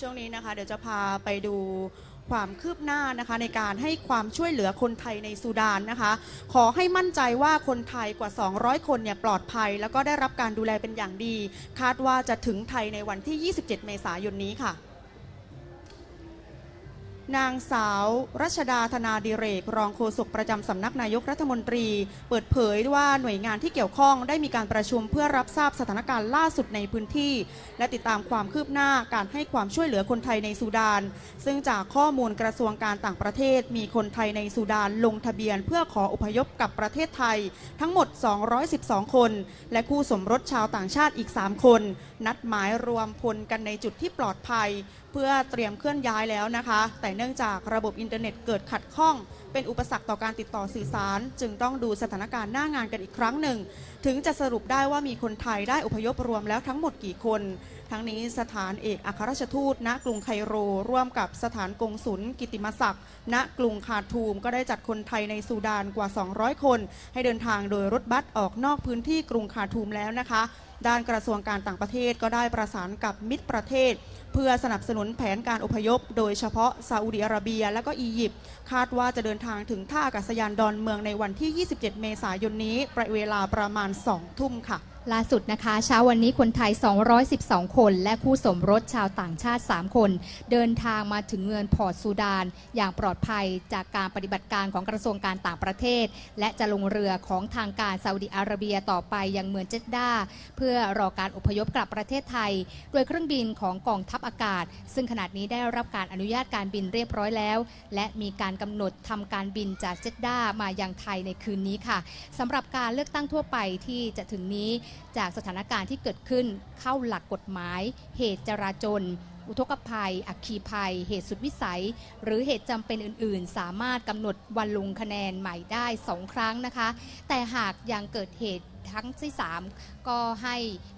ช่วงนี้นะคะเดี๋ยวจะพาไปดูความคืบหน้านะคะในการให้ความช่วยเหลือคนไทยในซูดานนะคะ ขอให้มั่นใจว่าคนไทยกว่า 200 คนเนี่ยปลอดภัย แล้วก็ได้รับการดูแลเป็นอย่างดี คาดว่าจะถึงไทยในวันที่ 27 เมษายนนี้ค่ะ นางสาวรัชดาธนาดิเรก รองโฆษกประจำสำนักนายกรัฐมนตรี เปิดเผยว่าหน่วยงานที่เกี่ยวข้องได้มีการประชุมเพื่อรับทราบสถานการณ์ล่าสุดในพื้นที่ และติดตามความคืบหน้าการให้ความช่วยเหลือคนไทยในซูดาน ซึ่งจากข้อมูลกระทรวงการต่างประเทศ มีคนไทยในซูดานลงทะเบียน เพื่อขออพยพกับประเทศไทย ทั้งหมด 212 คน และคู่สมรสชาวต่างชาติอีก 3 คน นัดหมายรวมพลกันในจุดที่ปลอดภัยเพื่อเตรียมเคลื่อนย้ายแล้วนะคะ แต่เนื่องจากระบบอินเทอร์เน็ตเกิดขัดข้อง เป็นอุปสรรคต่อการติดต่อสื่อสาร จึงต้องดูสถานการณ์หน้างานกันอีกครั้งหนึ่ง ถึงจะสรุปได้ว่ามีคนไทยได้อพยพรวมแล้วทั้งหมดกี่คน ทั้งนี้สถานเอกอัครราชทูต ณกรุงไคโร ร่วมกับสถานกงศุลกิติมศักดิ์ณกรุงคาทูมก็ได้จัดคนไทยในซูดานกว่า 200 คน ให้เดินทางโดยรถบัสออกนอกพื้นที่กรุงคาทูมแล้วนะคะ ด้านกระทรวงการต่างประเทศก็ได้ประสานกับมิตรประเทศ เพื่อสนับสนุนแผนการอพยพ โดยเฉพาะซาอุดิอาระเบีย และก็อียิปต์คาดว่าจะเดินทางถึงท่าอากาศยานดอนเมืองในวันที่ 27 เมษายนนี้ประเวลาประมาณ 2 ทุ่มค่ะล่าสุดนะคะเช้าวันนี้คนไทย 212 คน และคู่สมรสชาวต่างชาติ 3 คน เดินทางมาถึงเมืองพอร์ตซูดาน อย่างปลอดภัยจากการปฏิบัติการของกระทรวงการต่างประเทศ และจะลงเรือของทางการซาอุดิอาระเบียต่อไปยังเมืองเจดดาเพื่อรอการอพยพกลับประเทศไทย โดยเครื่องบินของกองทัพอากาศ ซึ่งขณะนี้ได้รับการอนุญาตการบินเรียบร้อยแล้ว และมีการกำหนดทำการบินจากเจดดามายังไทยในคืนนี้ค่ะสำหรับการเลือกตั้งทั่วไปที่จะถึงนี้จากสถานการณ์ที่เกิดขึ้นเข้าหลักกฎหมาย เหตุจราจน อุทกภัย อัคคีภัย เหตุสุดวิสัย หรือเหตุจำเป็นอื่น ๆ สามารถกำหนดวันลงคะแนนใหม่ได้ 2 ครั้งนะคะ แต่หากยังเกิดเหตุทั้งที่ 3 ก็ให้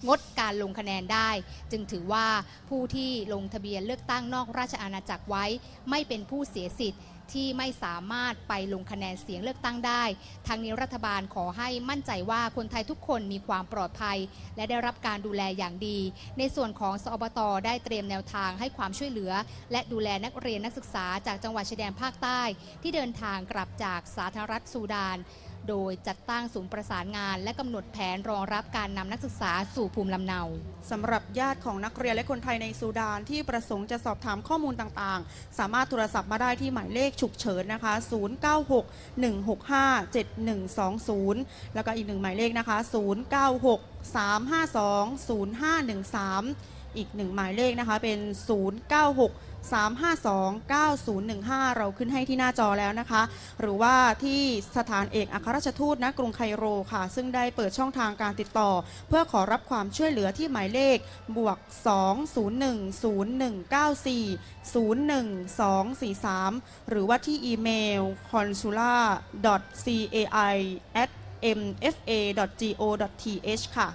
งดการลงคะแนนได้ จึงถือว่าผู้ที่ลงทะเบียนเลือกตั้งนอกราชอาณาจักรไว้ ไม่เป็นผู้เสียสิทธิ์ ที่ไม่สามารถไปลงคะแนนเสียงเลือกตั้งได้ ทางนี้รัฐบาลขอให้มั่นใจว่าคนไทยทุกคนมีความปลอดภัย และได้รับการดูแลอย่างดี ในส่วนของสอบตได้เตรียมแนวทางให้ความช่วยเหลือ และดูแลนักเรียนนักศึกษาจากจังหวัดชายแดนภาคใต้ ที่เดินทางกลับจากสาธารณรัฐซูดาน โดยจัดตั้งศูนย์ประสานงาน และกำหนดแผนรองรับการนำนักศึกษาสู่ภูมิลำเนาสำหรับญาติของนักเรียนและคนไทยในซูดานที่ประสงค์จะสอบถามข้อมูลต่างๆ สามารถโทรศัพท์มาได้ที่หมายเลขฉุกเฉินนะคะ 096-165-7120 แล้วก็อีกหนึ่งหมายเลขนะคะ 096-352-0513 อีกหนึ่งหมายเลขนะคะ เป็น 096 352 9015 เราขึ้นให้ที่หน้าจอแล้วนะคะ หรือว่าที่สถานเอกอัครราชทูตณกรุงไคโรค่ะ ซึ่งได้เปิดช่องทางการติดต่อ เพื่อขอรับความช่วยเหลือที่หมายเลขบวก 2010194 01243หรือว่าที่อีเมล consula cai mfa go th ค่ะ